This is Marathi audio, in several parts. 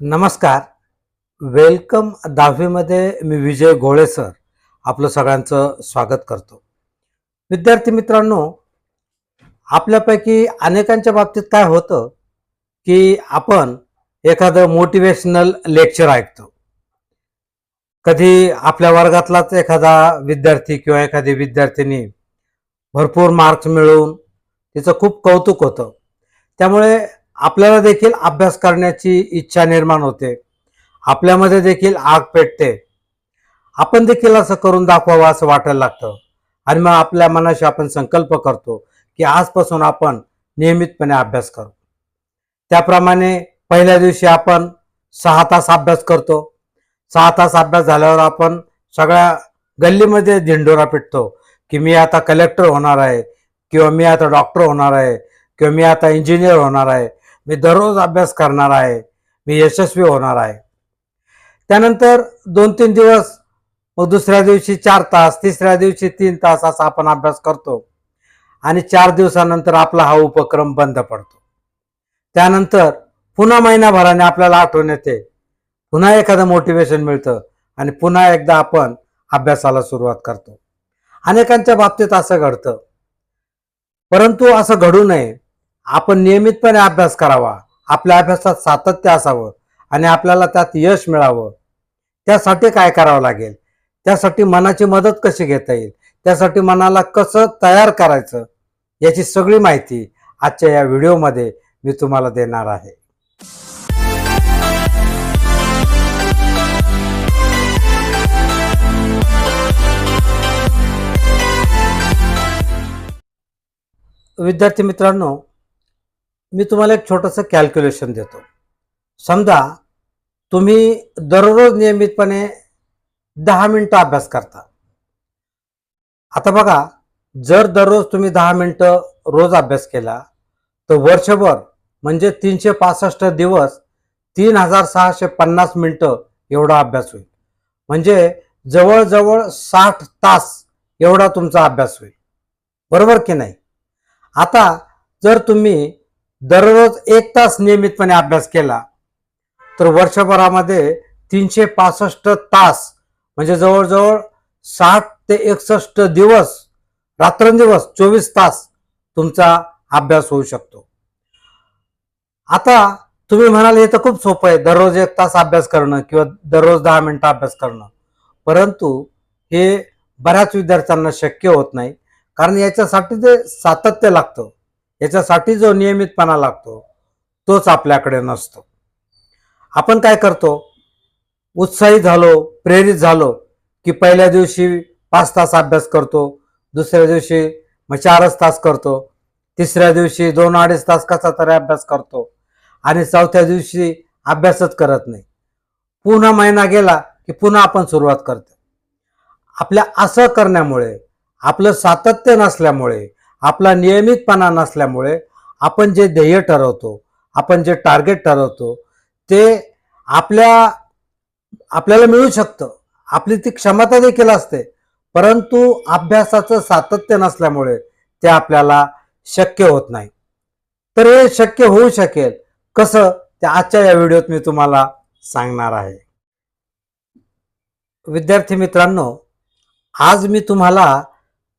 नमस्कार. वेलकम दहावीमध्ये मी विजय घोळे सर. आपलं सगळ्यांचं स्वागत करतो. विद्यार्थी मित्रांनो आपल्यापैकी अनेकांच्या बाबतीत काय होतं की आपण एखादं मोटिवेशनल लेक्चर ऐकतो. कधी आपल्या वर्गातलाच एखादा विद्यार्थी किंवा एखादी विद्यार्थिनी भरपूर मार्क्स मिळवून तिचं खूप कौतुक होतं. त्यामुळे आपल्याला देखील अभ्यास करण्याची इच्छा निर्माण होते. आपल्यामध्ये देखील आग पेटते. आपण देखील असं करून दाखवावं असं वाटायला लागतं. आणि मग आपल्या मनाशी आपण संकल्प करतो की आजपासून आपण नियमितपणे अभ्यास करू. त्याप्रमाणे पहिल्या दिवशी आपण सहा तास अभ्यास करतो. सहा तास अभ्यास झाल्यावर आपण सगळ्या गल्लीमध्ये झेंडोरा पिटतो की मी आता कलेक्टर होणार आहे किंवा मी आता डॉक्टर होणार आहे किंवा मी आता इंजिनियर होणार आहे. मी दररोज अभ्यास करणार आहे. मी यशस्वी होणार आहे. त्यानंतर दोन तीन दिवस मग दुसऱ्या दिवशी चार तास तिसऱ्या दिवशी तीन तास असा आपण अभ्यास करतो. आणि चार दिवसानंतर आपला हा उपक्रम बंद पडतो. त्यानंतर पुन्हा महिनाभराने आपल्याला आठवण येते. पुन्हा एखादं मोटिवेशन मिळतं आणि पुन्हा एकदा आपण अभ्यासाला सुरुवात करतो. अनेकांच्या बाबतीत असं घडतं. परंतु असं घडू नये. आपण नियमितपणे अभ्यास करावा. आपल्या अभ्यासात सातत्य असावं आणि आपल्याला त्यात यश मिळावं. त्यासाठी काय करावं लागेल? त्यासाठी मनाची मदत कशी घेता येईल? त्यासाठी मनाला कसं तयार करायचं? याची सगळी माहिती आजच्या या व्हिडिओमध्ये मी तुम्हाला देणार आहे. विद्यार्थी मित्रांनो मी तुम्हाला एक छोटंसं कॅल्क्युलेशन देतो. समजा तुम्ही दररोज नियमितपणे दहा मिनटं अभ्यास करता. आता बघा जर दररोज तुम्ही दहा मिनटं रोज अभ्यास केला तर वर्षभर म्हणजे तीनशे पासष्ट दिवस तीन हजार सहाशे पन्नास मिनटं एवढा अभ्यास होईल. म्हणजे जवळजवळ साठ तास एवढा तुमचा अभ्यास होईल. बरोबर की नाही? आता जर तुम्ही दररोज एक तास नियमितपणे अभ्यास केला तर वर्षभरामध्ये तीनशे पासष्ट तास म्हणजे जवळजवळ साठ ते एकसष्ट दिवस रात्रंदिवस चोवीस तास तुमचा अभ्यास होऊ शकतो. आता तुम्ही म्हणाल हे तर खूप सोपं आहे दररोज एक तास अभ्यास करणं किंवा दररोज दहा मिनटं अभ्यास करणं. परंतु हे बऱ्याच विद्यार्थ्यांना शक्य होत नाही कारण याच्यासाठी जे सातत्य लागतं. याच्यासाठी जो नियमितपणा लागतो तोच आपल्याकडे नसतो. आपण काय करतो? उत्साही झालो प्रेरित झालो की पहिल्या दिवशी पाच तास अभ्यास करतो दुसऱ्या दिवशी मग चारच तास करतो तिसऱ्या दिवशी दोन अडीच तास कसा तरी अभ्यास करतो आणि चौथ्या दिवशी अभ्यासच करत नाही. पुन्हा महिना गेला की पुन्हा आपण सुरुवात करतो. आपल्या असं करण्यामुळे आपलं सातत्य नसल्यामुळे आपला नियमितपणा नसल्यामुळे आपण जे ध्येय ठरवतो आपण जे टार्गेट ठरवतो ते आपल्या आपल्याला मिळू शकतं. आपली ती क्षमता देखील असते. परंतु अभ्यासाचं सातत्य नसल्यामुळे ते आपल्याला शक्य होत नाही. तर हे शक्य होऊ शकेल. कसं? ते आजच्या या व्हिडिओत मी तुम्हाला सांगणार आहे. विद्यार्थी मित्रांनो आज मी तुम्हाला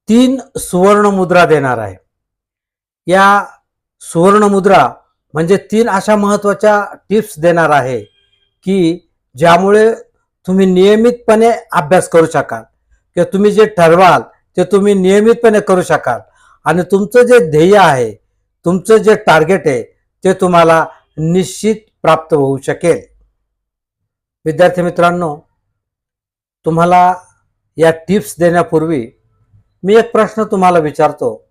तीन सुवर्ण मुद्रा देणार आहे. या सुवर्ण मुद्रा म्हणजे तीन अशा महत्त्वाच्या टिप्स देणार आहे की ज्यामुळे तुम्ही नियमितपणे अभ्यास करू शकाल किंवा तुम्ही जे ठरवाल ते तुम्ही नियमितपणे करू शकाल. आणि तुमचं जे ध्येय आहे तुमचं जे टार्गेट आहे ते तुम्हाला निश्चित प्राप्त होऊ शकेल. विद्यार्थी मित्रांनो तुम्हाला या टिप्स देण्यापूर्वी मी एक प्रश्न तुम्हाला विचारतो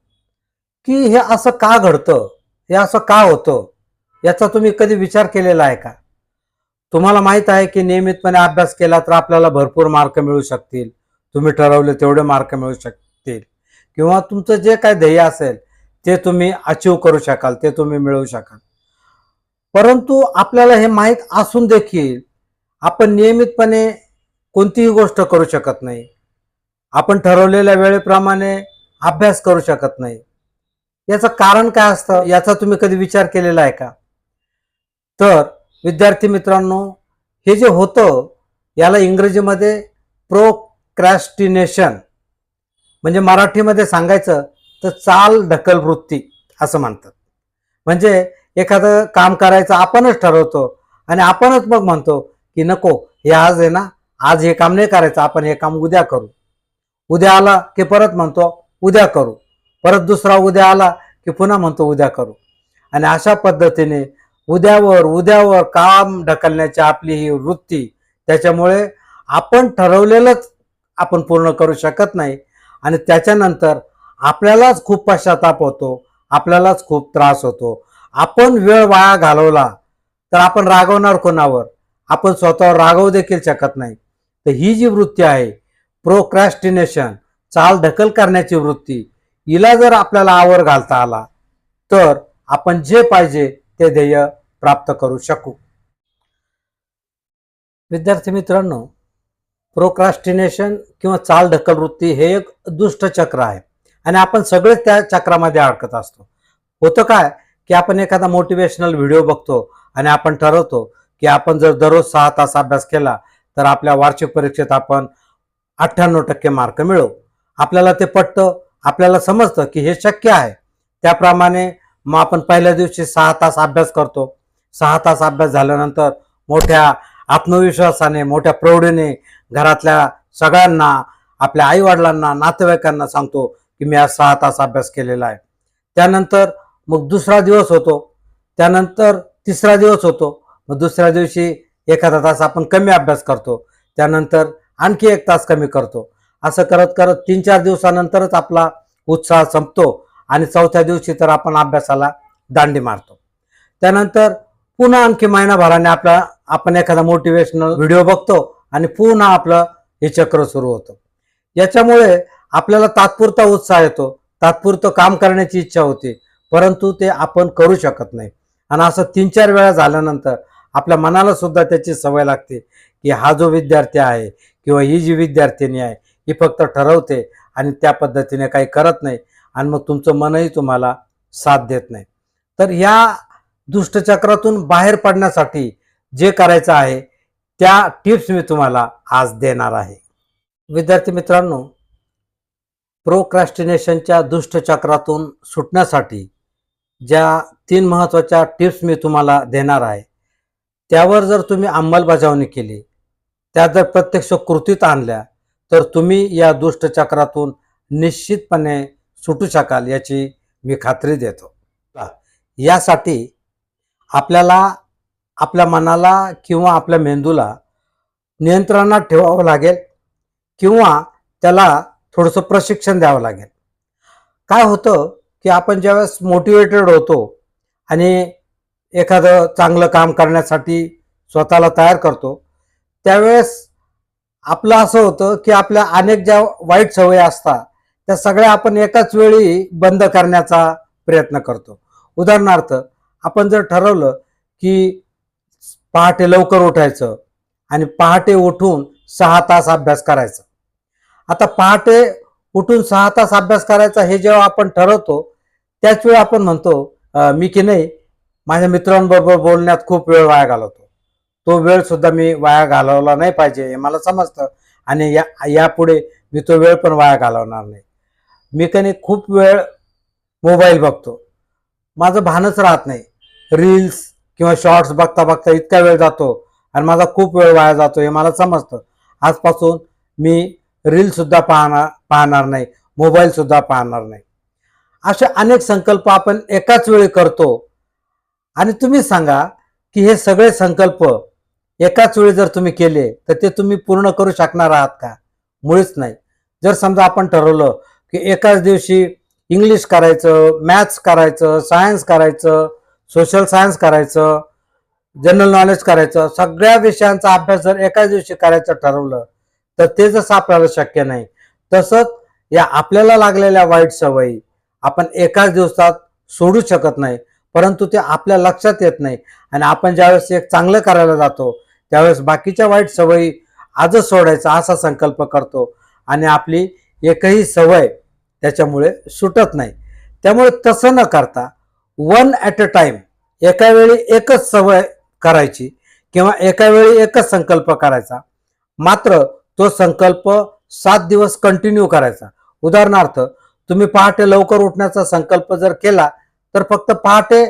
की हे असं का घडतं? हे असं का होतं? याचा तुम्ही कधी विचार केलेला आहे का? तुम्हाला माहीत आहे की नियमितपणे अभ्यास केला तर आपल्याला भरपूर मार्क मिळू शकतील. तुम्ही ठरवले तेवढे मार्क मिळू शकतील. किंवा तुमचं जे काय ध्येय असेल ते तुम्ही अचीव करू शकाल ते तुम्ही मिळवू शकाल. परंतु आपल्याला हे माहीत असून देखील आपण नियमितपणे कोणतीही गोष्ट करू शकत नाही. आपण ठरवलेल्या वेळेप्रमाणे अभ्यास करू शकत नाही. याचं कारण काय असतं? याचा तुम्ही कधी विचार केलेला आहे का? तर विद्यार्थी मित्रांनो हे जे होतं याला इंग्रजीमध्ये प्रोक्रॅस्टिनेशन म्हणजे मराठीमध्ये सांगायचं तर चाल ढकल वृत्ती असं म्हणतात. म्हणजे एखादं काम करायचं आपणच ठरवतो आणि आपणच मग म्हणतो की नको हे आज आहे ना आज हे काम नाही करायचं आपण हे काम उद्या करू. उद्या आला की परत म्हणतो उद्या करू. परत दुसरा उद्या आला की पुन्हा म्हणतो उद्या करू. आणि अशा पद्धतीने उद्यावर उद्यावर काम ढकलण्याची आपली ही वृत्ती त्याच्यामुळे आपण ठरवलेलंच आपण पूर्ण करू शकत नाही. आणि त्याच्यानंतर आपल्यालाच खूप पश्चाताप होतो आपल्यालाच खूप त्रास होतो. आपण वेळ वाया घालवला तर आपण रागवणार कोणावर? आपण स्वतःवर रागवू देखील शकत नाही. तर ही जी वृत्ती आहे प्रोक्रॅस्टिनेशन चाल ढकल करण्याची वृत्ती हिला जर आपल्याला आवर घालता आला तर आपण जे पाहिजे ते ध्येय प्राप्त करू शकू. विद्यार्थी मित्रांनो प्रोक्रास्टिनेशन किंवा चाल ढकल वृत्ती हे एक दुष्ट चक्र आहे आणि आपण सगळेच त्या चक्रामध्ये अडकत असतो. होतं काय की आपण एखादा मोटिवेशनल व्हिडिओ बघतो आणि आपण ठरवतो की आपण जर दररोज सहा तास अभ्यास केला तर आपल्या वार्षिक परीक्षेत आपण अठ्ठ्याण्णव टक्के मार्क मिळवू. आपल्याला ते पटतं आपल्याला समजतं की हे शक्य आहे. त्याप्रमाणे मग आपण पहिल्या दिवशी सहा तास अभ्यास करतो. सहा तास अभ्यास झाल्यानंतर मोठ्या आत्मविश्वासाने मोठ्या प्रौढीने घरातल्या सगळ्यांना आपल्या आईवडिलांना नातेवाईकांना सांगतो की मी आज सहा तास अभ्यास केलेला आहे. त्यानंतर मग दुसरा दिवस होतो. त्यानंतर तिसरा दिवस होतो. मग दुसऱ्या दिवशी एखादा तास आपण कमी अभ्यास करतो. त्यानंतर आणखी एक तास कमी करतो. असं करत करत तीन चार दिवसानंतरच आपला उत्साह संपतो आणि चौथ्या दिवशी तर आपण अभ्यासाला दांडी मारतो. त्यानंतर पुन्हा आणखी महिनाभराने आपला आपण एखादा मोटिवेशनल व्हिडिओ बघतो आणि पुन्हा आपलं हे चक्र सुरू होतं. याच्यामुळे आपल्याला तात्पुरता उत्साह येतो. तात्पुरतं काम करण्याची इच्छा होती परंतु ते आपण करू शकत नाही. आणि असं तीन चार वेळा झाल्यानंतर आपल्या मनाला सुद्धा त्याची सवय लागते. की हा जो विद्यार्थी आहे किंवा ही जी विद्यार्थिनी आहे ही फक्त ठरवते आणि त्या पद्धतीने काही करत नाही आणि मग तुमचं मनही तुम्हाला साथ देत नाही. तर या दुष्टचक्रातून बाहेर पडण्यासाठी जे करायचं आहे त्या टिप्स मी तुम्हाला आज देणार आहे. विद्यार्थी मित्रांनो प्रोक्रॅस्टिनेशनच्या दुष्टचक्रातून सुटण्यासाठी ज्या तीन महत्त्वाच्या टिप्स मी तुम्हाला देणार आहे त्यावर जर तुम्ही अंमलबजावणी केली त्या जर प्रत्यक्ष कृतीत आणल्या तर तुम्ही या दुष्टचक्रातून निश्चितपणे सुटू शकाल याची मी खात्री देतो. यासाठी आपल्याला आपल्या मनाला किंवा आपल्या मेंदूला नियंत्रणात ठेवावं लागेल किंवा त्याला थोडंसं प्रशिक्षण द्यावं लागेल. काय होतं की आपण ज्यावेळेस मोटिवेटेड होतो आणि एखादं चांगलं काम करण्यासाठी स्वतःला तयार करतो त्यावेळेस आपलं असं होतं की आपल्या अनेक ज्या वाईट सवयी असतात त्या सगळ्या आपण एकाच वेळी बंद करण्याचा प्रयत्न करतो. उदाहरणार्थ आपण जर ठरवलं की पहाटे लवकर उठायचं आणि पहाटे उठून सहा तास अभ्यास करायचा. आता पहाटे उठून सहा तास अभ्यास करायचा हे जेव्हा आपण ठरवतो त्याच वेळी आपण म्हणतो मी की नाही माझ्या मित्रांबरोबर बोलण्यात खूप वेळ वाया घालवतो. तो वेळ सुद्धा मी वाया घालवला नाही पाहिजे हे मला समजतं. आणि या यापुढे मी तो वेळ पण वाया घालवणार नाही. मी कधी खूप वेळ मोबाईल बघतो. माझं भानच राहत नाही. रील्स किंवा शॉर्ट्स बघता बघता इतका वेळ जातो आणि माझा खूप वेळ वाया जातो हे मला समजतं. आजपासून मी रीलसुद्धा पाहणार पाहणार नाही. मोबाईलसुद्धा पाहणार नाही. असे अनेक संकल्प आपण एकाच वेळी करतो. आणि तुम्ही सांगा की हे सगळे संकल्प एकाच वेळी जर तुम्ही केले तर ते तुम्ही पूर्ण करू शकणार आहात का? मुळीच नाही. जर समजा आपण ठरवलं की एकाच दिवशी इंग्लिश करायचं मॅथ्स करायचं सायन्स करायचं सोशल सायन्स करायचं जनरल नॉलेज करायचं सगळ्या विषयांचा अभ्यास जर एकाच दिवशी करायचं ठरवलं तर ते जसं आपल्याला शक्य नाही तसंच या आपल्याला लागलेल्या वाईट सवयी आपण एकाच दिवसात सोडू शकत नाही परंतु ते आपल्या लक्षात येत नाही. आणि आपण ज्यावेळेस एक चांगलं करायला जातो त्यावेळेस बाकीच्या वाईट सवयी आजच सोडायचा असा संकल्प करतो. आणि आपली एकही सवय त्याच्यामुळे सुटत नाही. त्यामुळे तसं न करता वन ॲट अ टाइम एका वेळी एकच सवय करायची किंवा एका वेळी एकच संकल्प करायचा. मात्र तो संकल्प सात दिवस कंटिन्यू करायचा. उदाहरणार्थ तुम्ही पहाटे लवकर उठण्याचा संकल्प जर केला तर फक्त पहाटे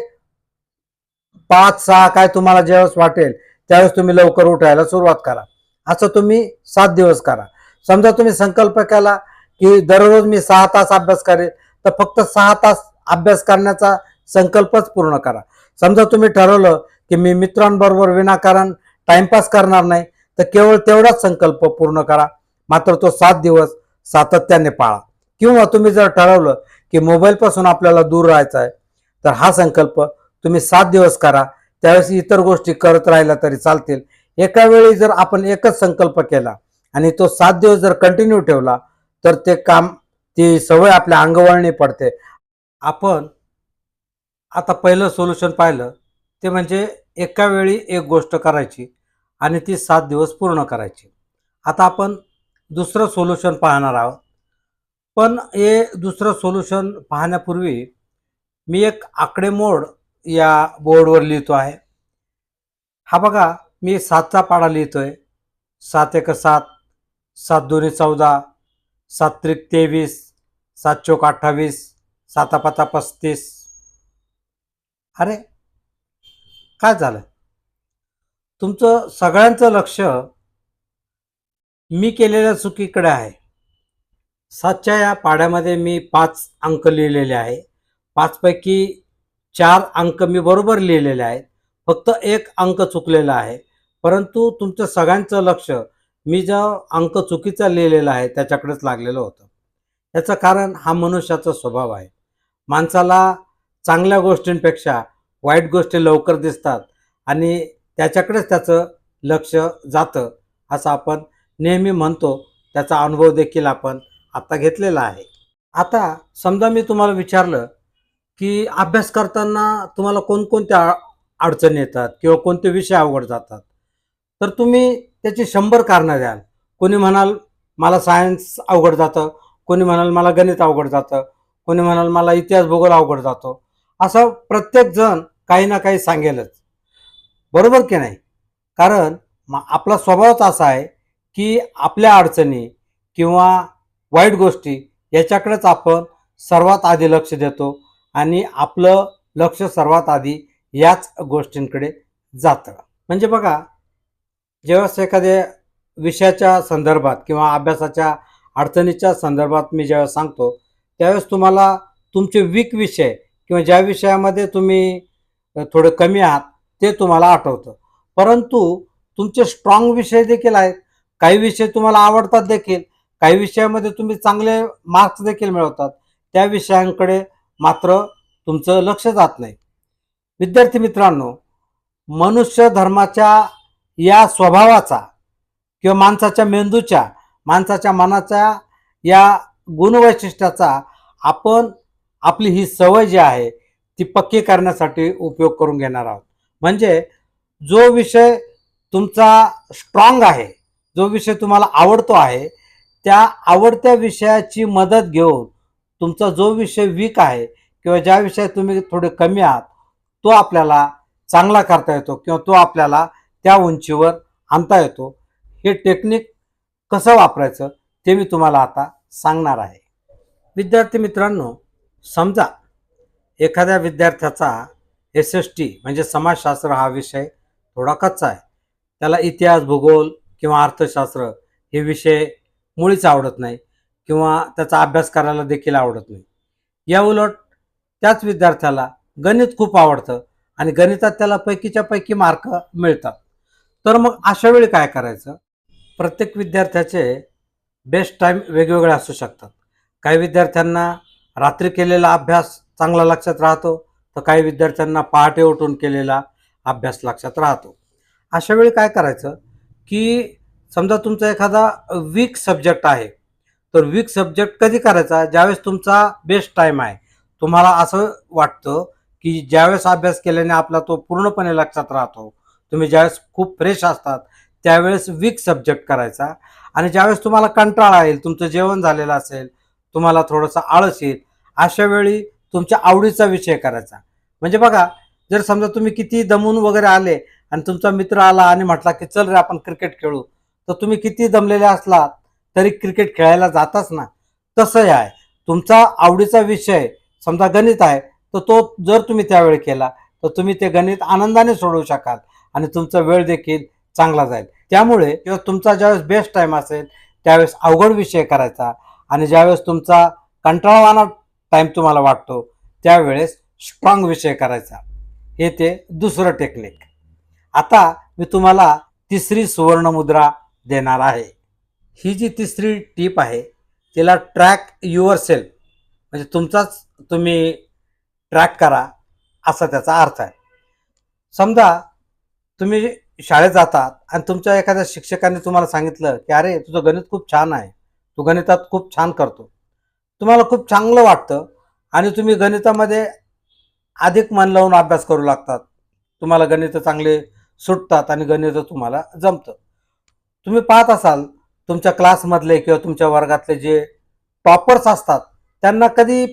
पाच सहा काय तुम्हाला ज्यावेळेस वाटेल त्यावेळेस तुम्ही लवकर उठायला सुरुवात करा. असं तुम्ही सात दिवस करा. समजा तुम्ही संकल्प केला की दररोज मी सहा तास अभ्यास करेल तर फक्त सहा तास अभ्यास करण्याचा संकल्पच पूर्ण करा. समजा तुम्ही ठरवलं की मी मित्रांबरोबर विनाकारण टाइमपास करणार नाही तर केवळ तेवढाच संकल्प पूर्ण करा. मात्र तो सात दिवस सातत्याने पाळा. किंवा तुम्ही जर ठरवलं की मोबाईलपासून आपल्याला दूर राहायचं आहे तर हा संकल्प तुम्ही सात दिवस करा. त्यावेळेस इतर गोष्टी करत राहिल्या तरी चालतील. एका वेळी जर आपण एकच संकल्प केला आणि तो सात दिवस जर कंटिन्यू ठेवला तर ते काम ती सवय आपल्या अंगवळणी पडते. आपण आता पहिलं सोल्युशन पाहिलं ते म्हणजे एका वेळी एक गोष्ट करायची आणि ती सात दिवस पूर्ण करायची. आता आपण दुसरं सोल्युशन पाहणार आहोत. पण हे दुसरं सोल्युशन पाहण्यापूर्वी मी एक आकडेमोड या बोर्डवर लिहितो आहे. हा बघा मी सातचा पाडा आहे सात एक सात सात दोन्ही चौदा सात त्रिक तेवीस सात चौक अठ्ठावीस साता पाता पस्तीस. अरे काय झालं? तुमचं सगळ्यांचं लक्ष मी केलेल्या चुकीकडे आहे. सातच्या या पाड्यामध्ये मी पाच अंक लिहिलेले आहे. पाचपैकी चार अंक मी बरोबर लिहिलेले आहेत. फक्त एक अंक चुकलेला आहे. परंतु तुमचं सगळ्यांचं लक्ष मी जो अंक चुकीचा लिहिलेला आहे त्याच्याकडेच लागलेलं होतं. याचं कारण हा मनुष्याचा स्वभाव आहे. माणसाला चांगल्या गोष्टींपेक्षा वाईट गोष्टी लवकर दिसतात आणि त्याच्याकडेच त्याचं लक्ष जातं असं आपण नेहमी म्हणतो. त्याचा अनुभव देखील आपण आता घेतलेला आहे. आता समजा मी तुम्हाला विचारलं की अभ्यास करताना तुम्हाला कोणकोणत्या अडचणी येतात किंवा कोणते विषय अवघड जातात? तर तुम्ही त्याची शंभर कारणं द्याल. कोणी म्हणाल मला सायन्स अवघड जातं. कोणी म्हणाल मला गणित अवघड जातं. कोणी म्हणाल मला इतिहास भूगोल अवघड जातो. असं प्रत्येकजण काही ना काही सांगेलच. बरोबर की नाही? कारण म- आपला स्वभावच असा आहे की आपल्या अडचणी किंवा वाईट गोष्टी याच्याकडेच आपण सर्वात आधी लक्ष देतो. आणि आपलं लक्ष सर्वात आधी याच गोष्टींकडे जातं. म्हणजे बघा जेव्हाच एखाद्या विषयाच्या संदर्भात किंवा अभ्यासाच्या अडचणीच्या संदर्भात मी ज्यावेळेस सांगतो त्यावेळेस तुम्हाला तुमचे वीक विषय किंवा ज्या विषयामध्ये तुम्ही थोडं थोडे कमी आहात ते तुम्हाला आठवतं. परंतु तुमचे स्ट्रॉंग विषय देखील आहेत. काही विषय तुम्हाला आवडतात देखील. काही विषयामध्ये तुम्ही चांगले मार्क्स देखील मिळवतात. त्या विषयांकडे मात्र तुमचं लक्ष जात नाही. विद्यार्थी मित्रांनो मनुष्य धर्माच्या या स्वभावाचा किंवा माणसाच्या मेंदूच्या माणसाच्या मनाच्या या गुणवैशिष्ट्याचा आपण आपली ही सवय जी आहे ती पक्की करण्यासाठी उपयोग करून घेणार आहोत. म्हणजे जो विषय तुमचा स्ट्रॉंग आहे जो विषय तुम्हाला आवडतो आहे त्या आवडत्या विषयाची मदत घेऊन तुमचा जो विषय वीक आहे किंवा ज्या विषयात तुम्ही थोडे कमी आहात तो आपल्याला चांगला करता येतो किंवा तो आपल्याला त्या उंचीवर आणता येतो. हे टेक्निक कसं वापरायचं ते मी तुम्हाला आता सांगणार आहे. विद्यार्थी मित्रांनो समजा एखाद्या विद्यार्थ्याचा एस एस टी म्हणजे समाजशास्त्र हा विषय थोडा कच्चा आहे. त्याला इतिहास भूगोल किंवा अर्थशास्त्र हे विषय मुळीच आवडत नाही. किंवा त्याचा अभ्यास करायला देखील आवडत नाही. या उलट त्याच विद्यार्थ्याला गणित खूप आवडतं आणि गणितात त्याला पैकीच्या पैकी मार्क मिळतात. तर मग अशा वेळी काय करायचं? प्रत्येक विद्यार्थ्याचे बेस्ट टाईम वेगवेगळे असू शकतात. काही विद्यार्थ्यांना रात्री केलेला अभ्यास चांगला लक्षात राहतो तर काही विद्यार्थ्यांना पहाटे उठून केलेला अभ्यास लक्षात राहतो. अशा वेळी काय करायचं की समजा तुमचा एखादा वीक सब्जेक्ट आहे तर वीक सब्जेक्ट कधी करायचा? ज्यावेळेस तुमचा बेस्ट टाईम आहे. तुम्हाला असं वाटतं की ज्यावेळेस अभ्यास केल्याने आपला तो पूर्णपणे लक्षात राहतो तुम्ही ज्यावेळेस खूप फ्रेश असतात त्यावेळेस वीक सब्जेक्ट करायचा. आणि ज्यावेळेस तुम्हाला कंटाळा येईल तुमचं जेवण झालेलं असेल तुम्हाला थोडंसं आळस येईल अशा वेळी तुमच्या आवडीचा विषय करायचा. म्हणजे बघा जर समजा तुम्ही किती दमून वगैरे आले आणि तुमचा मित्र आला आणि म्हटला की चल रे आपण क्रिकेट खेळू. तर तुम्ही किती दमलेले असलात तरी क्रिकेट खेळायला जाताच ना तसंही आहे. तुमचा आवडीचा विषय समजा गणित आहे तर तो जर तुम्ही त्यावेळी केला तर तुम्ही ते गणित आनंदाने सोडवू शकाल आणि तुमचा वेळ देखील चांगला जाईल. त्यामुळे किंवा तुमचा ज्यावेळेस बेस्ट टाईम असेल त्यावेळेस अवघड विषय करायचा आणि ज्यावेळेस तुमचा कंटाळवाना टाईम तुम्हाला वाटतो त्यावेळेस स्ट्रॉंग विषय करायचा. हे ते दुसरं टेक्निक आता मी तुम्हाला तिसरी सुवर्ण मुद्रा देणार आहे. ही जी तिसरी टीप आहे तिला ट्रॅक युअर सेल्फ म्हणजे तुमचाच तुम्ही ट्रॅक करा असा त्याचा अर्थ आहे. समजा तुम्ही शाळेत जातात आणि तुमच्या एखाद्या शिक्षकाने तुम्हाला सांगितलं की अरे तुझं गणित खूप छान आहे. तू गणितात खूप छान करतो. तुम्हाला खूप चांगलं वाटतं आणि तुम्ही गणितामध्ये अधिक मन लावून अभ्यास करू लागतात. तुम्हाला गणितं चांगले सुटतात आणि गणितं तुम्हाला जमतं. तुम्ही पाहत असाल तुमच्या क्लासमधले किंवा तुमच्या वर्गातले जे टॉपर्स असतात त्यांना कधी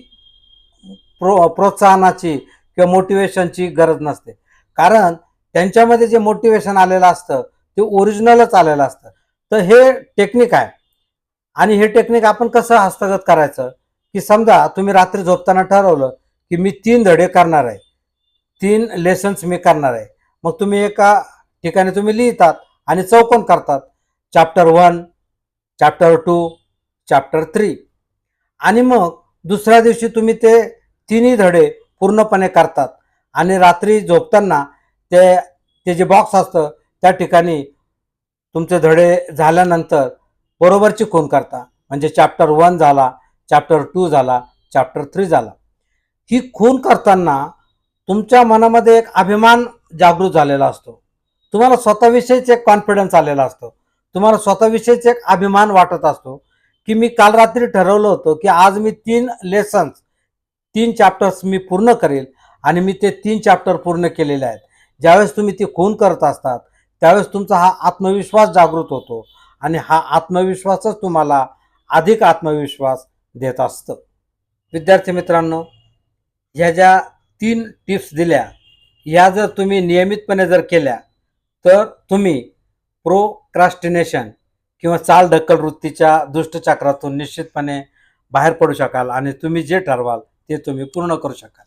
प्रो प्रोत्साहनाची किंवा मोटिवेशनची गरज नसते. कारण त्यांच्यामध्ये जे मोटिवेशन आलेलं असतं ते ओरिजिनलच आलेलं असतं. तर हे टेक्निक आहे. आणि हे टेक्निक आपण कसं हस्तगत करायचं? की समजा तुम्ही रात्री झोपताना ठरवलं की मी तीन धडे करणार आहे. तीन लेसन्स मी करणार आहे. मग तुम्ही एका ठिकाणी तुम्ही लिहितात आणि चौकोन करतात. Chapter one chapter two chapter three आणि मग दुसऱ्या दिवशी तुम्ही ते तिन्ही धडे पूर्णपणे करतात. आणि रात्री झोपताना ते ते जे बॉक्स असतं त्या ठिकाणी तुमचे धडे झाल्यानंतर बरोबरची खून करता. म्हणजे चॅप्टर वन झाला चॅप्टर टू झाला चॅप्टर थ्री झाला. ही खून करताना तुमच्या मनामध्ये एक अभिमान जागृत झालेला असतो. तुम्हाला स्वतःविषयीच एक कॉन्फिडन्स आलेला असतो. तुम्हाला स्वतःविषयीच एक अभिमान वाटत असतो की मी काल रात्री ठरवलं होतं की आज मी तीन लेसन्स तीन चॅप्टर्स मी पूर्ण करेल आणि मी ते तीन चॅप्टर पूर्ण केलेले आहेत. ज्यावेळेस तुम्ही ती खून करत असतात त्यावेळेस तुमचा हा आत्मविश्वास जागृत होतो आणि हा आत्मविश्वासच तुम्हाला अधिक आत्मविश्वास देत असतं. विद्यार्थी मित्रांनो ह्या ज्या तीन टिप्स दिल्या या जर तुम्ही नियमितपणे जर केल्या तर तुम्ही प्रो प्रोक्रास्टिनेशन किंवा चाल ढकल वृत्तीच्या दुष्टचक्रातून निश्चितपणे बाहेर पडू शकाल आणि तुम्ही जे ठरवाल ते तुम्ही पूर्ण करू शकाल.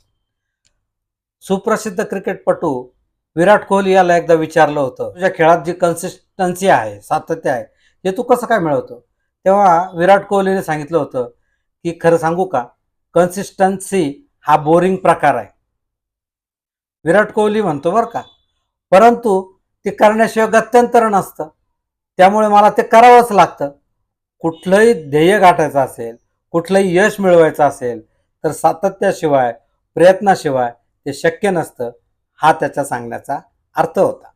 सुप्रसिद्ध क्रिकेटपटू विराट कोहली याला एकदा विचारलं होतं तुझ्या खेळात जी कन्सिस्टन्सी आहे सातत्य आहे हे तू कसं काय मिळवतो? तेव्हा विराट कोहलीने सांगितलं होतं की खरं सांगू का? कन्सिस्टन्सी हा बोरिंग प्रकार आहे. विराट कोहली म्हणतो बरं का? परंतु ते करण्याशिवाय गत्यंतर नसतं. त्यामुळे मला ते करावंच लागतं. कुठलंही ध्येय गाठायचं असेल कुठलंही यश मिळवायचं असेल तर सातत्याशिवाय प्रयत्नाशिवाय ते शक्य नसतं हा त्याच्या सांगण्याचा अर्थ होता.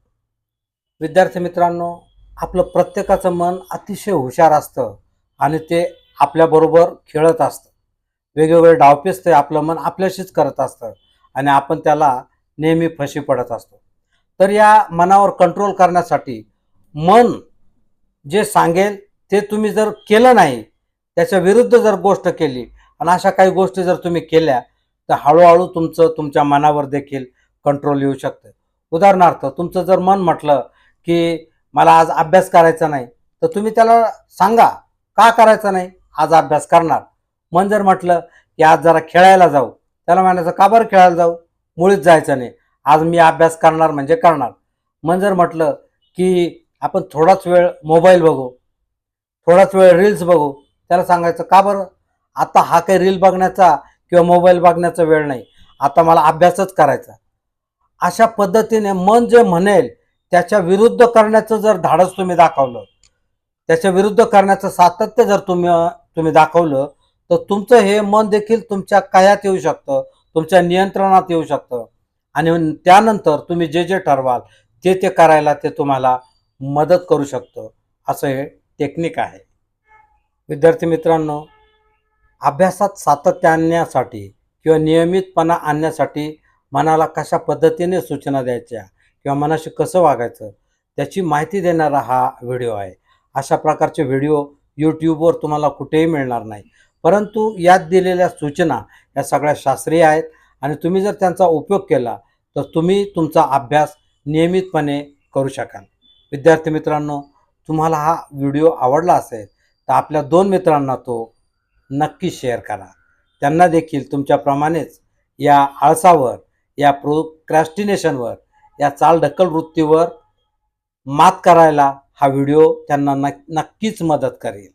विद्यार्थी मित्रांनो आपलं प्रत्येकाचं मन अतिशय हुशार असतं आणि ते आपल्याबरोबर खेळत असतं. वेगवेगळे डावपेच ते आपलं मन आपल्याशीच करत असतं आणि आपण त्याला नेहमी फशी पडत असतो. तर या मनावर कंट्रोल करण्यासाठी मन जे सांगेल ते तुम्ही जर केलं नाही त्याच्या विरुद्ध जर गोष्ट केली आणि अशा काही गोष्टी जर तुम्ही केल्या तर हळूहळू तुमचं तुमच्या मनावर देखील कंट्रोल येऊ शकतं. उदाहरणार्थ तुमचं जर मन म्हटलं की मला आज अभ्यास करायचा नाही तर तुम्ही त्याला सांगा का करायचा नाही? आज अभ्यास करणार. मन जर म्हटलं की आज जरा खेळायला जाऊ त्याला म्हणायचं का बरं खेळायला जाऊ? मुळीच जायचं नाही. आज मी अभ्यास करणार म्हणजे करणार. मन जर म्हटलं की आपण थोडाच वेळ मोबाईल बघू थोडाच वेळ रील्स बघू त्याला सांगायचं का बरं? आता हा काही रील बघण्याचा किंवा मोबाईल बघण्याचा वेळ नाही. आता मला अभ्यासच करायचा. अशा पद्धतीने मन जे म्हणेल त्याच्या विरुद्ध करण्याचं जर धाडस तुम्ही दाखवलं त्याच्या विरुद्ध करण्याचं सातत्य जर तुम्ही तुम्ही दाखवलं तर तुमचं हे मन देखील तुमच्या कायात येऊ शकतं तुमच्या नियंत्रणात येऊ शकतं. आणि त्यानंतर तुम्ही जे जे ठरवाल ते ते करायला ते तुम्हाला मदत करू शकतो. असं हे टेक्निक आहे. विद्यार्थी मित्रांनो अभ्यासात सातत्य आणण्यासाठी किंवा नियमितपणा आणण्यासाठी मनाला कशा पद्धतीने सूचना द्यायच्या किंवा मनाशी कसं वागायचं त्याची माहिती देणारा हा व्हिडिओ आहे. अशा प्रकारचे व्हिडिओ यूट्यूबवर तुम्हाला कुठेही मिळणार नाही. परंतु यात दिलेल्या सूचना या सगळ्या शास्त्रीय आहेत आणि तुम्ही जर त्यांचा उपयोग केला तर तुम्ही तुमचा अभ्यास नियमितपणे करू शकाल. विद्यार्थी मित्रांनो तुम्हाला हा व्हिडिओ आवडला असेल तर आपल्या दोन मित्रांना तो नक्की शेअर करा. त्यांना देखील तुमच्याप्रमाणेच या आळसावर या प्रोक्रॅस्टिनेशनवर या चालढकल वृत्तीवर मात करायला हा व्हिडिओ त्यांना नक्कीच मदत करेल.